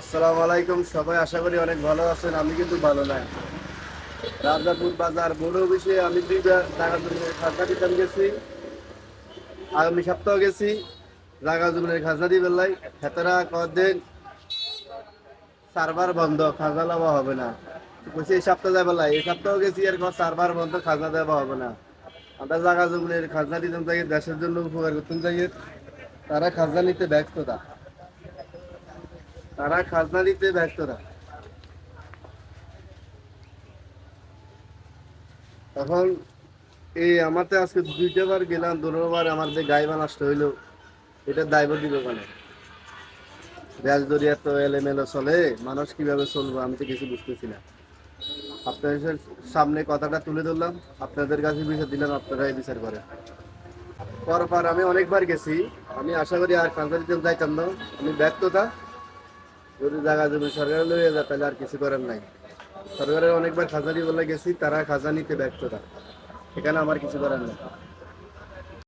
আসসালামু আলাইকুম, সবাই আশা করি অনেক ভালো আছেন, আমি কিন্তু ভালো নাই। রাজাপুর বাজার বড় অফিসে আমি টাকা খাজনা দিতাম গেছি, আগামী সপ্তাহ গেছি জমিনের খাজনা কদিন সার্ভার বন্ধ, খাজনা দেওয়া হবে না। বলছি, এই সপ্তাহ যাবে বেলাই এই সপ্তাহ গেছি আর সার্ভার বন্ধ, খাজনা দেওয়া হবে না। আমরা জাগা জমিনের খাজনা দিতাম দেশের জন্য উপকার করতাম যাই তারা খাজনা নিতে ব্যস্ততা। তারা খাজনা দিতে ব্যস্তরা। তখন এই আমাতে আজকে দুইটা বার গেলাম দুবার আমার যে গাইবা নষ্ট হইল, এটা দায়ভার দিবে মানে ব্যাস দরিয়া তো এলোমেলো চলে, মানুষ কীভাবে চলবো আমি তো কিছু বুঝতেছি না। আপনাদের সামনে কথাটা তুলে ধরলাম, আপনাদের কাছে বিচার দিলাম, আপনারাই বিচার করেন। পরপর আমি অনেকবার গেছি, আমি আশা করি আর কান্দার দিতে যাইতাম না, আমি ব্যর্থতা যদি জায়গা জমি সরকারে লইয়া যায়, তাহলে আর কিছু করার নাই। সরকারের অনেকবার খাজানি বলে গেছি, তারা খাজানিতে ব্যর্থতা এখানে আমার কিছু করার নেই।